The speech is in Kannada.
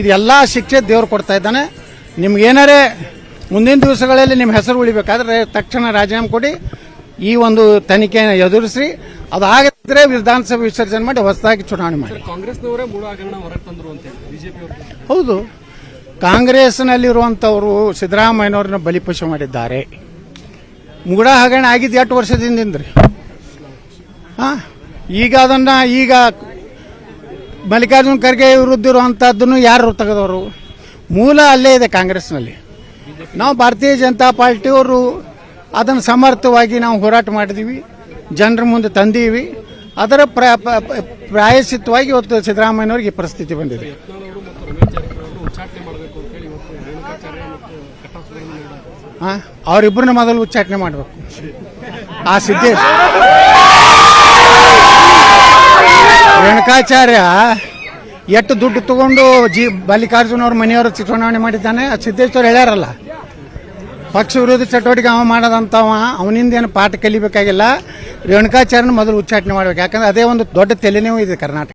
ಇದೆಲ್ಲ ಶಿಕ್ಷೆ ದೇವರು ಕೊಡ್ತಾ ಇದ್ದಾನೆ. ನಿಮ್ಗೇನಾರೇ ಮುಂದಿನ ದಿವಸಗಳಲ್ಲಿ ನಿಮ್ಮ ಹೆಸರು ಉಳಿಬೇಕಾದ್ರೆ ತಕ್ಷಣ ರಾಜೀನಾಮೆ ಕೊಡಿ. ಈ ಒಂದು ತನಿಖೆಯನ್ನು ಎದುರಿಸಿ ಅದಾಗಿದ್ರೆ ವಿಧಾನಸಭೆ ವಿಸರ್ಜನೆ ಮಾಡಿ ಹೊಸದಾಗಿ ಚುನಾವಣೆ ಮಾಡಿ. ಕಾಂಗ್ರೆಸ್ನವರೇ ಮೂರು ಹಗರಣ ಹೊರಗೆ ತಂದ್ರು ಅಂತ ಬಿಜೆಪಿ ಹೌದು. ಕಾಂಗ್ರೆಸ್ನಲ್ಲಿರುವಂಥವರು ಸಿದ್ದರಾಮಯ್ಯನವ್ರನ್ನ ಬಲಿಪಶು ಮಾಡಿದ್ದಾರೆ. ಮುಗಡ ಹಗರಣ ಆಗಿದ್ದು ಎಷ್ಟು ವರ್ಷದಿಂದ ರೀ ಹಾ? ಈಗ ಅದನ್ನ ಈಗ ಮಲ್ಲಿಕಾರ್ಜುನ ಖರ್ಗೆ ವಿರುದ್ಧ ಯಾರು ತೆಗೆದವರು? ಮೂಲ ಅಲ್ಲೇ ಇದೆ ಕಾಂಗ್ರೆಸ್ನಲ್ಲಿ. ನಾವು ಭಾರತೀಯ ಜನತಾ ಪಾರ್ಟಿಯವರು ಅದನ್ನು ಸಮರ್ಥವಾಗಿ ನಾವು ಹೋರಾಟ ಮಾಡಿದೀವಿ ಜನರ ಮುಂದೆ ತಂದೀವಿ. ಅದರ ಪ್ರ ಪ- ಪ- ಇವತ್ತು ಸಿದ್ದರಾಮಯ್ಯನವ್ರಿಗೆ ಈ ಪರಿಸ್ಥಿತಿ ಬಂದಿದೆ. ಹಾಂ ಅವರಿಬ್ಬರನ್ನ ಮೊದಲು ಉಚ್ಚಾಟನೆ ಮಾಡಬೇಕು. ಆ ಸಿದ್ದೇಶ್ ರೇಣುಕಾಚಾರ್ಯ, ಎಷ್ಟು ದುಡ್ಡು ತಗೊಂಡು ಜಿ ಮಲ್ಲಿಕಾರ್ಜುನ ಅವ್ರ ಮನೆಯವರು ಚುನಾವಣೆ ಮಾಡಿದ್ದಾನೆ ಸಿದ್ದೇಶ್ವರ ಹೇಳ್ಯಾರಲ್ಲ. ಪಕ್ಷ ವಿರೋಧಿ ಚಟುವಟಿಕೆ ಅವ ಮಾಡೋದಂತವ ಅವನಿಂದ ಏನು ಪಾಠ ಕಲಿಬೇಕಾಗಿಲ್ಲ. ರೇಣುಕಾಚಾರ್ಯನ ಮೊದಲು ಉಚ್ಚಾಟನೆ ಮಾಡಬೇಕು, ಯಾಕಂದ್ರೆ ಅದೇ ಒಂದು ದೊಡ್ಡ ತಲೆನೋವು ಇದೆ ಕರ್ನಾಟಕ.